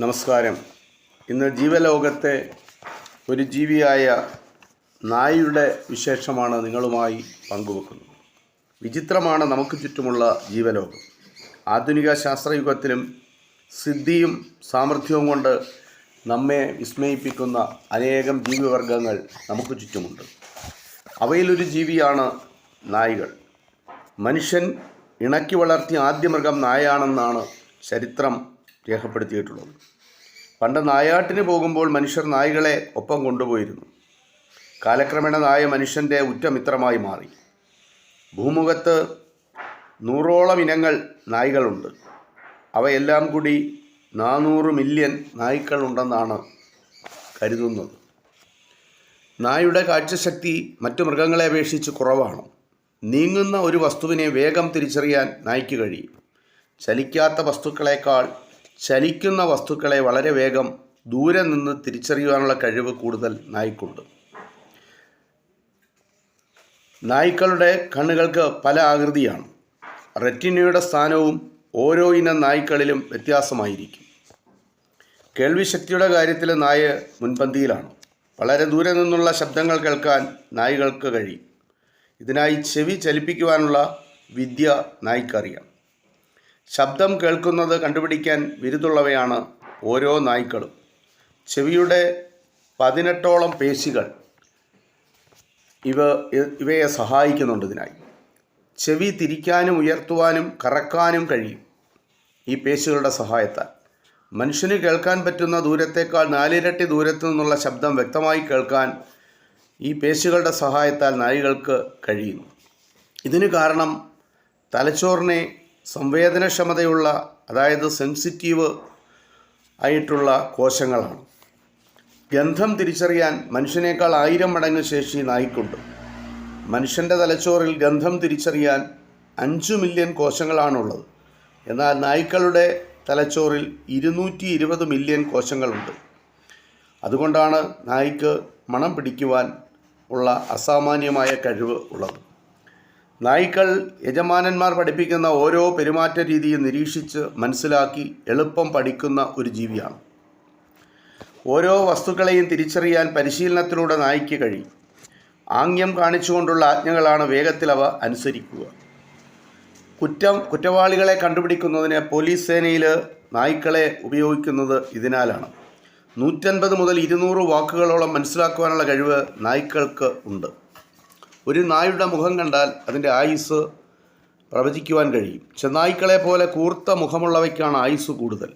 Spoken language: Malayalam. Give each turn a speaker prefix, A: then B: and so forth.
A: നമസ്കാരം. ഇന്ന് ജീവലോകത്തെ ഒരു ജീവിയായ നായയുടെ വിശേഷമാണ് നിങ്ങളുമായി പങ്കുവെക്കുന്നത്. വിചിത്രമാണ് നമുക്ക് ചുറ്റുമുള്ള ജീവലോകം. ആധുനിക ശാസ്ത്രയുഗത്തിലും സിദ്ധിയും സാമർഥ്യവും കൊണ്ട് നമ്മെ വിസ്മയിപ്പിക്കുന്ന അനേകം ജീവിവർഗങ്ങൾ നമുക്ക് ചുറ്റുമുണ്ട്. അവയിലൊരു ജീവിയാണ് നായികൾ. മനുഷ്യൻ ഇണക്കി വളർത്തിയ ആദ്യ മൃഗം ചരിത്രം രേഖപ്പെടുത്തിയിട്ടുള്ളത്. പണ്ട് നായാട്ടിന് പോകുമ്പോൾ മനുഷ്യർ നായ്കളെ ഒപ്പം കൊണ്ടുപോയിരുന്നു. കാലക്രമേണ നായ മനുഷ്യന്റെ ഉറ്റമിത്രമായി മാറി. ഭൂമുഖത്ത് നൂറോളം ഇനങ്ങൾ നായ്കളുണ്ട്. അവയെല്ലാം കൂടി നാനൂറ് മില്യൺ നായ്ക്കളുണ്ടെന്നാണ് കരുതുന്നത്. നായുടെ കാഴ്ചശക്തി മറ്റു മൃഗങ്ങളെ അപേക്ഷിച്ച് കുറവാണ്. നീങ്ങുന്ന ഒരു വസ്തുവിനെ വേഗം തിരിച്ചറിയാൻ നായ്ക്ക് കഴിയും. ചലിക്കാത്ത വസ്തുക്കളേക്കാൾ ചലിക്കുന്ന വസ്തുക്കളെ വളരെ വേഗം ദൂരെ നിന്ന് തിരിച്ചറിയുവാനുള്ള കഴിവ് കൂടുതൽ നായ്ക്കുണ്ട്. നായ്ക്കളുടെ കണ്ണുകൾക്ക് പല ആകൃതിയാണ്. റെറ്റിനയുടെ സ്ഥാനവും ഓരോ ഇനം നായ്ക്കളിലും വ്യത്യാസമായിരിക്കും. കേൾവിശക്തിയുടെ കാര്യത്തിൽ നായ മുൻപന്തിയിലാണ്. വളരെ ദൂരെ നിന്നുള്ള ശബ്ദങ്ങൾ കേൾക്കാൻ നായ്കൾക്ക് കഴിയും. ഇതിനായി ചെവി ചലിപ്പിക്കുവാനുള്ള വിദ്യ നായ്ക്കറിയാം. ശബ്ദം കേൾക്കുന്നത് കണ്ടുപിടിക്കാൻ വിരുതുള്ളവയാണ് ഓരോ നായ്ക്കളും. ചെവിയുടെ പതിനെട്ടോളം പേശികൾ ഇവ ഇവയെ സഹായിക്കുന്നുണ്ട് ഇതിനായി. ചെവി തിരിക്കാനും ഉയർത്തുവാനും കറക്കാനും കഴിയും ഈ പേശികളുടെ സഹായത്താൽ. മനുഷ്യന് കേൾക്കാൻ പറ്റുന്ന ദൂരത്തേക്കാൾ നാലിരട്ടി ദൂരത്തു നിന്നുള്ള ശബ്ദം വ്യക്തമായി കേൾക്കാൻ ഈ പേശികളുടെ സഹായത്താൽ നായികൾക്ക് കഴിയുന്നു. ഇതിന് കാരണം തലച്ചോറിനെ സംവേദനക്ഷമതയുള്ള അതായത് സെൻസിറ്റീവ് ആയിട്ടുള്ള കോശങ്ങളാണ്. ഗന്ധം തിരിച്ചറിയാൻ മനുഷ്യനേക്കാൾ ആയിരം മടങ്ങ് ശേഷി നായിക്കുണ്ട്. മനുഷ്യന്റെ തലച്ചോറിൽ ഗന്ധം തിരിച്ചറിയാൻ അഞ്ച് മില്യൺ കോശങ്ങളാണുള്ളത്. എന്നാൽ നായ്ക്കളുടെ തലച്ചോറിൽ ഇരുന്നൂറ്റി ഇരുപത് മില്യൺ കോശങ്ങളുണ്ട്. അതുകൊണ്ടാണ് നായ്ക്ക് മണം പിടിക്കുവാൻ ഉള്ള അസാമാന്യമായ കഴിവ് ഉള്ളത്. നായ്ക്കൾ യജമാനന്മാർ പഠിപ്പിക്കുന്ന ഓരോ പെരുമാറ്റ രീതിയും നിരീക്ഷിച്ച് മനസ്സിലാക്കി എളുപ്പം പഠിക്കുന്ന ഒരു ജീവിയാണ്. ഓരോ വസ്തുക്കളെയും തിരിച്ചറിയാൻ പരിശീലനത്തിലൂടെ നായ്ക്ക് കഴിയും. ആംഗ്യം കാണിച്ചുകൊണ്ടുള്ള ആജ്ഞകളാണ് വേഗത്തിൽ അവ അനുസരിക്കുക. കുറ്റം കുറ്റവാളികളെ കണ്ടുപിടിക്കുന്നതിന് പോലീസ് സേനയിൽ നായ്ക്കളെ ഉപയോഗിക്കുന്നത് ഇതിനാലാണ്. നൂറ്റൻപത് മുതൽ ഇരുന്നൂറ് വാക്കുകളോളം മനസ്സിലാക്കുവാനുള്ള കഴിവ് നായ്ക്കൾക്ക് ഉണ്ട്. ഒരു നായുടെ മുഖം കണ്ടാൽ അതിന്റെ ആയുസ് പ്രവചിക്കുവാൻ കഴിയും. ചെന്നായ്ക്കളെ പോലെ കൂർത്ത മുഖമുള്ളവയ്ക്കാണ് ആയുസ് കൂടുതൽ.